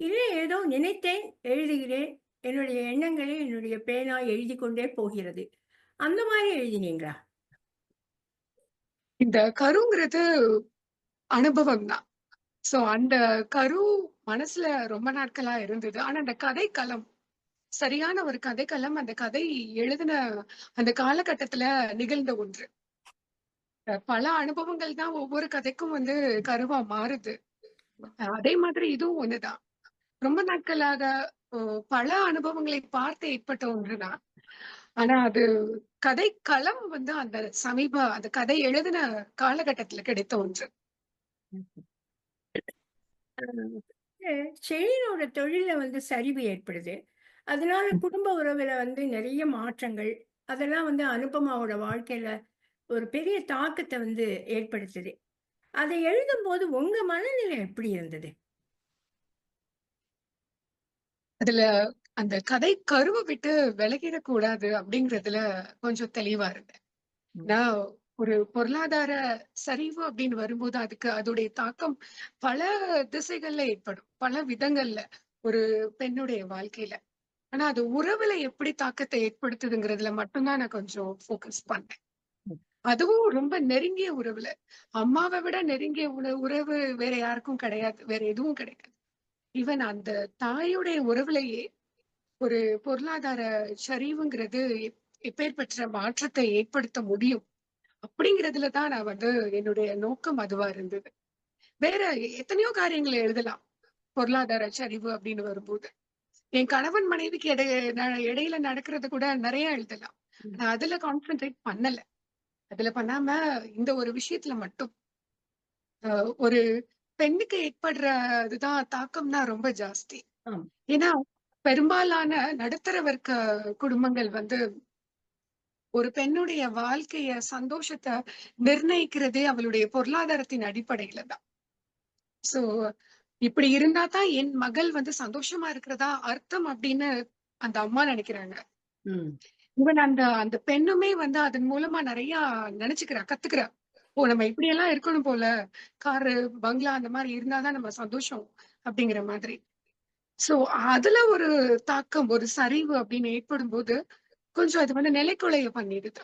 இல்லை ஏதோ நினைத்தேன், எழுதுகிறேன். என்னுடைய எண்ணங்களை என்னுடைய பேனா எழுதிக் கொண்டே போகிறது. அந்த மாதிரி எழுதினீங்களா? இந்த கருங்கிறது அனுபவம் தான். சோ அந்த கரு மனசுல ரொம்ப நாட்களா இருந்தது. ஆனா அந்த கதை களம் சரியான ஒரு கதைக்களம் அந்த கதை எழுதின அந்த காலகட்டத்துல நிகழ்ந்த ஒன்று. பல அனுபவங்கள் தான் ஒவ்வொரு கதைக்கும் வந்து கருவா மாறுது. அதே மாதிரி இதுவும் ஒண்ணுதான். ரொம்ப நாட்களாக பல அனுபவங்களை பார்த்து ஏற்பட்ட ஒன்றுதான். ஆனா அது கதைக்களம் வந்து அந்த சமீப அந்த கதை எழுதின காலகட்டத்துல கிடைத்த ஒன்று. செயினோட தொழில்ல வந்து சரிவு ஏற்படுது. அதனால. குடும்ப உறவுல வந்து நெறைய மாற்றங்கள், அதெல்லாம் வந்து அனுபமாவோட வாழ்க்கையில ஒரு பெரிய தாக்கத்த வந்து ஏற்படுத்துது. அதை எழுதும்போது உங்க மனநிலை எப்படி இருந்தது? அதுல அந்த கதை கருவ விட்டு விலகிடக்கூடாது அப்படிங்கிறதுல கொஞ்சம் தெளிவா இருந்தேன். நான் ஒரு பொருளாதார சரிவு அப்படின்னு வரும்போது அதுக்கு அதோடைய தாக்கம் பல திசைகள்ல ஏற்படும். பல விதங்கள்ல ஒரு பெண்ணுடைய வாழ்க்கையில. ஆனா அது உறவுல எப்படி தாக்கத்த ஏற்படுத்துதுங்கிறதுல மட்டும் தான் நான் கொஞ்சம் ஃபோக்கஸ் பண்ணேன். அதுவும் ரொம்ப நெருங்கிய உறவுல. அம்மாவ விட நெருங்கிய உண உறவு வேற யாருக்கும் கிடையாது. வேற எதுவும் கிடையாது. ஈவன் அந்த தாயுடைய உறவுலயே ஒரு பொருளாதார சரிவுங்கிறது எப் எப்பேர்ப்பட்ட மாற்றத்தை ஏற்படுத்த முடியும். அப்படிங்கிறதுல தான் நான் வந்து என்னுடைய நோக்கம் அதுவா இருந்தது. வேற எத்தனையோ காரியங்கள எழுதலாம். பொருளாதார சரிவு அப்படின்னு வரும்போது. என் கணவன் மனைவிக்கு இடை ந இடையில நடக்கிறது கூட நெறைய எழுதலாம். நான் அதுல கான்சன்ட்ரேட் பண்ணல. அதுல பண்ணாம இந்த ஒரு விஷயத்துல மட்டும். ஒரு பெண்ணுக்கு ஏற்படுற இதுதான் தாக்கம் தான் ரொம்ப ஜாஸ்தி. ஏன்னா, பெரும்பாலான நடுத்தர வர்க்க குடும்பங்கள் வந்து ஒரு பெண்ணுடைய வாழ்க்கைய சந்தோஷத்த நிர்ணயிக்கிறதே அவளுடைய பொருளாதாரத்தின் அடிப்படையில தான். ஸோ இப்படி இருந்தா தான் என் மகள் வந்து சந்தோஷமா இருக்கிறதா அர்த்தம் அப்படின்னு அந்த அம்மா நெனைக்கிறாங்க. ம். ஈவன் அந்த அந்த பெண்ணுமே வந்து அதன் மூலமா நெறைய நெனச்சுக்கிறா, கத்துக்கிறா. ஓ! நம்ம இப்படியெல்லாம் இருக்கணும் போல. காரு, பங்களா அந்த மாதிரி இருந்தாதான் நம்ம சந்தோஷம் அப்படிங்கிற மாதிரி. சோ அதுல ஒரு தாக்கம், ஒரு சரிவு அப்படின்னு ஏற்படும் போது கொஞ்சம் அது வந்து நிலைக்குலைய பண்ணிடுது.